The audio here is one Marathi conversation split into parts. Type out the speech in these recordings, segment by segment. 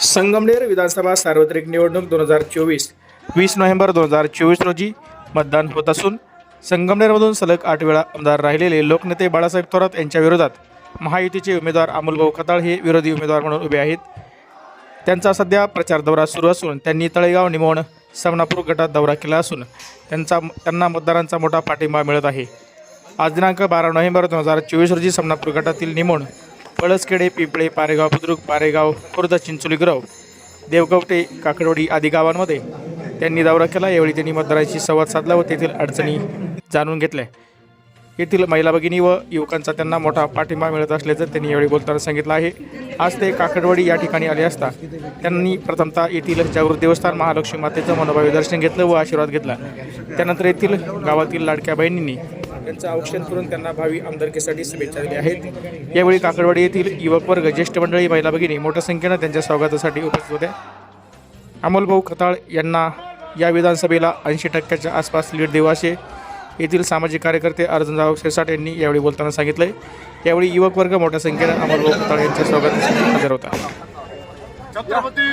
संगमनेर विधानसभा सार्वत्रिक निवडणूक दोन हजार चोवीस वीस नोव्हेंबर दोन हजार चोवीस रोजी मतदान होत असून संगमनेरमधून सलग आठ वेळा आमदार राहिलेले लोकनेते बाळासाहेब थोरात यांच्या विरोधात महायुतीचे उमेदवार अमोलभाऊ खताळ हे विरोधी उमेदवार म्हणून उभे आहेत. त्यांचा सध्या प्रचार दौरा सुरू असून त्यांनी तळेगाव निमोण समनापूर गटात दौरा केला असून त्यांचा त्यांना मतदारांचा मोठा पाठिंबा मिळत आहे. आज दिनांक बारा नोव्हेंबर दोन हजार चोवीस रोजी समनापूर गटातील निमोण पळसखेडे पिंपळे पारेगाव बुद्रुक पारेगाव खुर्द चिंचोली ग्रव देवगवटे काकडवडी आदी गावांमध्ये त्यांनी दौरा केला. यावेळी त्यांनी मतदारांशी संवाद साधला व तेथील अडचणी जाणून घेतल्या. येथील महिला भगिनी व युवकांचा त्यांना मोठा पाठिंबा मिळत असल्याचं त्यांनी यावेळी बोलताना सांगितलं आहे. आज ते काकडवाडी या ठिकाणी आले असता त्यांनी प्रथमतः येथील जागृत देवस्थान महालक्ष्मी मातेचं मनोभावी दर्शन घेतलं व आशीर्वाद घेतला. त्यानंतर येथील गावातील लाडक्या बहिणींनी त्यांचं औक्षण करून त्यांना भावी आमदारकीसाठी शुभेच्छा दिल्या आहेत. यावेळी काकडवाडी येथील युवक वर्ग ज्येष्ठ मंडळी महिला भगिनी मोठ्या संख्येनं त्यांच्या स्वागतासाठी उपस्थित होत्या. अमोलभाऊ खताळ यांना या विधानसभेला ऐंशी टक्क्याच्या आसपास लीड देऊ असे येथील सामाजिक कार्यकर्ते अर्जुनराव शिरसाट यांनी यावेळी बोलताना सांगितले यावेळी युवक वर्ग मोठ्या संख्येनं अमोलभाऊ खताळ यांच्या स्वागतासाठी हजर होता. छत्रपती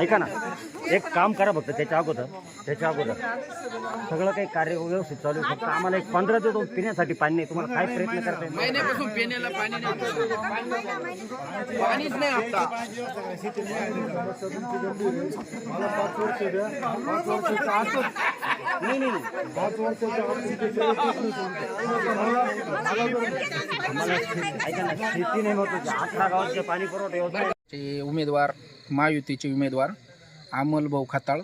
ऐका ना एक काम करा फक्त त्याच्या अगोदर त्याच्या अगोदर. सगळं काही कार्य व्यवस्थित चालू आहे. फक्त आम्हाला एक पंधरा ते दोन पिण्यासाठी पाणी नाही. तुम्हाला काय प्रयत्न करता येईल? महिन्यापासून पिण्याला पाणी नाही. पाणीच नाही आता. नाही नाही आम्हाला शे- ऐका ना शेती नाही महत्वाची. अठरा गावाचे पाणी पुरवठा चे उमेदवार महायुतीचे उमेदवार अमोल भाऊ खताळ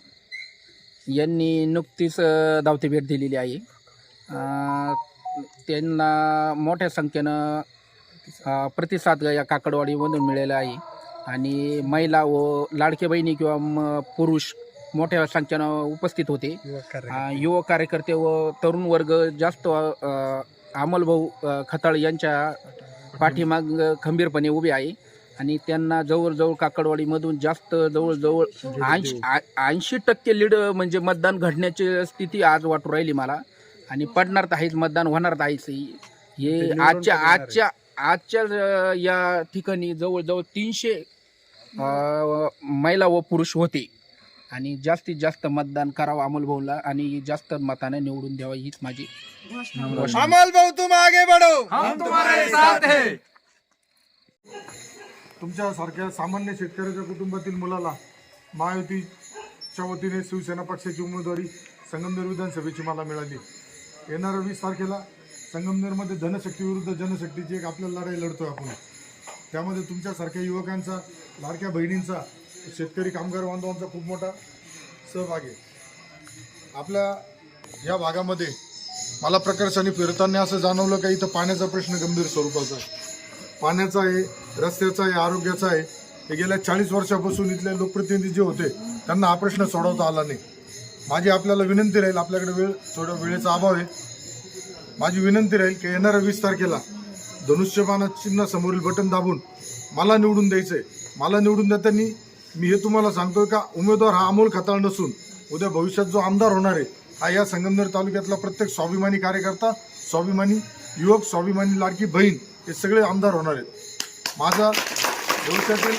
यांनी नुकतीच धावती भेट दिलेली आहे. त्यांना मोठ्या संख्येनं प्रतिसाद या काकडवाडीमधून मिळाला आहे. आणि महिला व लाडके बहिणी किंवा म- पुरुष मोठ्या संख्येनं उपस्थित होते. युवक कार्यकर्ते. व तरुण वर्ग जास्त अ, अमोल भाऊ अ, खताळ यांच्या पाठीमाग खंबीरपणे उभे आहे. आणि त्यांना जवळजवळ काकडवाडीमधून जास्त जवळजवळ ऐंशी ऐंशी टक्के लीड म्हणजे मतदान घडण्याची स्थिती आज वाटू राहिली मला. आणि पडणार तर आहेच मतदान होणार तर आहेच. हे आजच्या आजच्या आजच्या या ठिकाणी जवळजवळ तीनशे महिला व पुरुष होते. आणि जास्तीत जास्त मतदान करावं अमोल भाऊला आणि जास्त मताने निवडून द्यावं हीच माझी. अमल भाऊ तुम आगे बढ़ो. हम तुम्हारे साथ हैं. तुमच्यासारख्या सामान्य शेतकऱ्याच्या कुटुंबातील मुलाला महायुतीच्या वतीने शिवसेना पक्षाची उमेदवारी संगमनेर विधानसभेची मला मिळाली. येणाऱ्या वीस तारखेला संगमनेरमध्ये धनशक्ती विरुद्ध जनशक्तीची एक आपल्याला लढाई लढतो आपण. त्यामध्ये तुमच्यासारख्या युवकांचा लाडक्या बहिणींचा शेतकरी कामगार बांधवांचा खूप मोठा सहभाग आहे. आपल्या या भागामध्ये मला प्रकर्षाने फिरताना असं जाणवलं का इथं पाण्याचा प्रश्न गंभीर स्वरूपाचा आहे. पाण्याचा आहे रस्त्याचा आहे आरोग्याचा आहे हे गेल्या चाळीस वर्षापासून इथले लोकप्रतिनिधी जे होते त्यांना हा प्रश्न सोडवता आला नाही. माझी आपल्याला विनंती राहील आपल्याकडे वेळ थोडा वेळेचा अभाव आहे. माझी विनंती राहील की येणाऱ्या वीस तारखेला धनुष्यबाणा चिन्ह समोरील बटन दाबून मला निवडून द्यायचंय. मला निवडून देताना मी हे तुम्हाला सांगतोय का उमेदवार हा अमोल खताळ नसून उद्या भविष्यात जो आमदार होणार आहे हा या संगमनेर तालुक्यातला प्रत्येक स्वाभिमानी कार्यकर्ता स्वाभिमानी युवक स्वाभिमानी लाडकी बहीण हे सगळे आमदार होणार आहेत. माझा भविष्यातील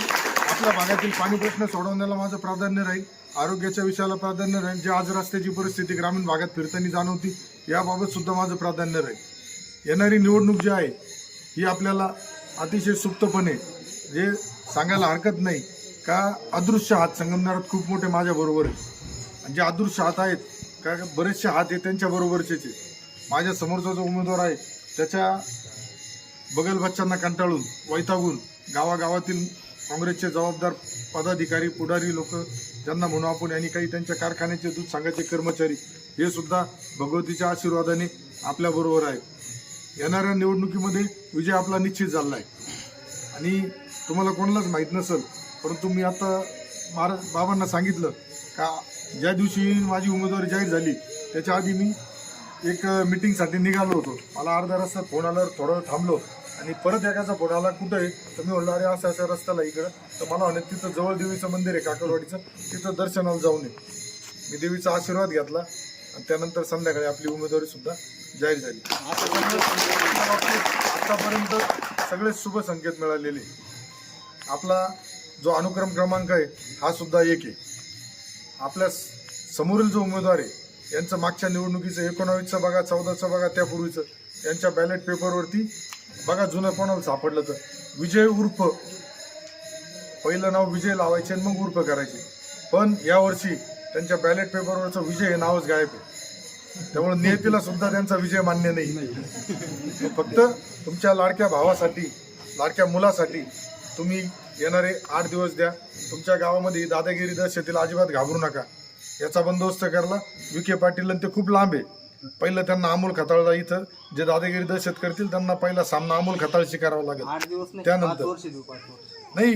आपल्या भागातील पाणी प्रश्न सोडवण्याला माझं प्राधान्य राहील. आरोग्याच्या विषयाला प्राधान्य राहील. जे आज रस्त्याची परिस्थिती ग्रामीण भागात फिरताना जाणवती याबाबत सुद्धा माझं प्राधान्य राहील. येणारी निवडणूक जी आहे ही आपल्याला अतिशय सुप्तपणे जे सांगायला हरकत नाही का अदृश्य हात संगमनारात खूप मोठे माझ्याबरोबर आहेत. जे अदृश्य हात आहेत का बरेचसे हात हे त्यांच्याबरोबरचे माझ्या समोरचा जो उमेदवार आहे त्याच्या बगल बच्चांना कंटाळून वैतागून गावागावातील काँग्रेसचे जबाबदार पदाधिकारी पुढारी लोक ज्यांना म्हणू आपण यांनी काही त्यांच्या कारखान्याचे दूध सांगायचे कर्मचारी हे सुद्धा भगवतीच्या आशीर्वादाने आपल्याबरोबर आहे. येणाऱ्या निवडणुकीमध्ये विजय आपला निश्चित झाला आहे. आणि तुम्हाला कोणालाच माहीत नसेल परंतु मी आता महाराज बाबांना सांगितलं का ज्या दिवशी माझी उमेदवारी जाहीर झाली त्याच्या आधी मी एक मिटिंगसाठी निघालो होतो. मला अर्धा रस्ता फोन आल्यावर थोडं थांबलो. आणि परत एकाचा फोन आला कुठं आहे तर मी म्हणलं अरे असं असं रस्त्याला इकडं. तर मला म्हणे तिथं जवळ देवीचं मंदिर आहे काकडवाडीचं तिथं दर्शनाला जाऊन ये. मी देवीचा आशीर्वाद घेतला आणि त्यानंतर संध्याकाळी आपली उमेदवारी सुद्धा जाहीर झाली. आतापर्यंत सगळे शुभ संकेत मिळालेले आपला जो अनुक्रम क्रमांक आहे हा सुद्धा एक आहे. आपल्या समोरील जो उमेदवार आहे यांचं मागच्या निवडणुकीचं एकोणावीसचं बघा चौदाचं बघा त्यापूर्वीचं यांच्या बॅलेट पेपरवरती बघा जुनं कोणाला सापडलं तर. विजय उर्फ. पहिलं नाव विजय लावायचे आणि मग उर्फ करायचे. पण यावर्षी त्यांच्या बॅलेट पेपरवरचं विजय हे नावच गायब आहे. त्यामुळे नियतीला सुद्धा त्यांचा विजय मान्य नाही. फक्त तुमच्या लाडक्या भावासाठी लाडक्या मुलासाठी तुम्ही येणारे आठ दिवस द्या. तुमच्या गावामध्ये दादागिरी दहशतीला अजिबात घाबरू नका. याचा बंदोबस्त करला. विखे पाटील आणि ते खूप लांब आहे. पहिलं त्यांना अमोल खताळला इथं. जे दादागिरी दहशत करतील त्यांना पहिला सामना अमोल खताळशी करावा लागेल. त्यानंतर. नाही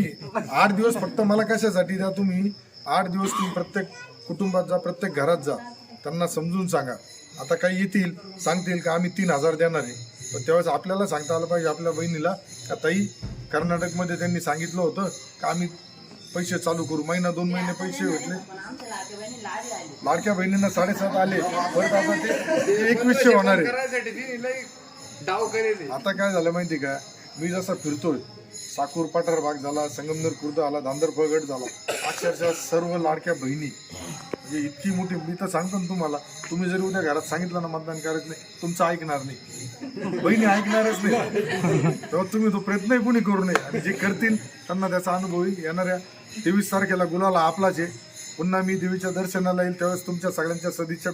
आठ दिवस फक्त मला कशासाठी द्या तुम्ही? आठ दिवस तुम्ही प्रत्येक कुटुंबात जा प्रत्येक घरात जा. त्यांना समजून सांगा. आता काही येतील सांगतील का आम्ही तीन हजार देणार आहे. पण त्यावेळेस आपल्याला सांगता आलं पाहिजे आपल्या बहिणीला का ताई कर्नाटकमध्ये त्यांनी सांगितलं होतं का आम्ही पैसे चालू करू. महिना दोन महिने पैसे भेटले. लाडक्या बहिणींना साडेसात आले. परत आता ते एकवीसशे होणार आहे. आता काय झालं माहिती का? मी जसा फिरतोय साकूर पठार भाग झाला संगमनेर खुर्द आला धांदर फळगड झाला. अक्षरशः सर्व लाडक्या बहिणी म्हणजे इतकी मोठी मी तर सांगतो ना तुम्हाला तुम्ही जरी उद्या घरात सांगितलं ना मतदान करायचं नाही तुमचं ऐकणार नाही. बहिणी ऐकणारच नाही. तेव्हा तुम्ही तो प्रयत्नही कोणी करू नये. आणि जे करतील त्यांना त्याचा अनुभव येईल येणाऱ्या तेवीस तारखेला गुलाला आपलाच आहे. पुन्हा मी देवीच्या दर्शनाला येईल त्यावेळेस तुमच्या सगळ्यांच्या सदिच्छा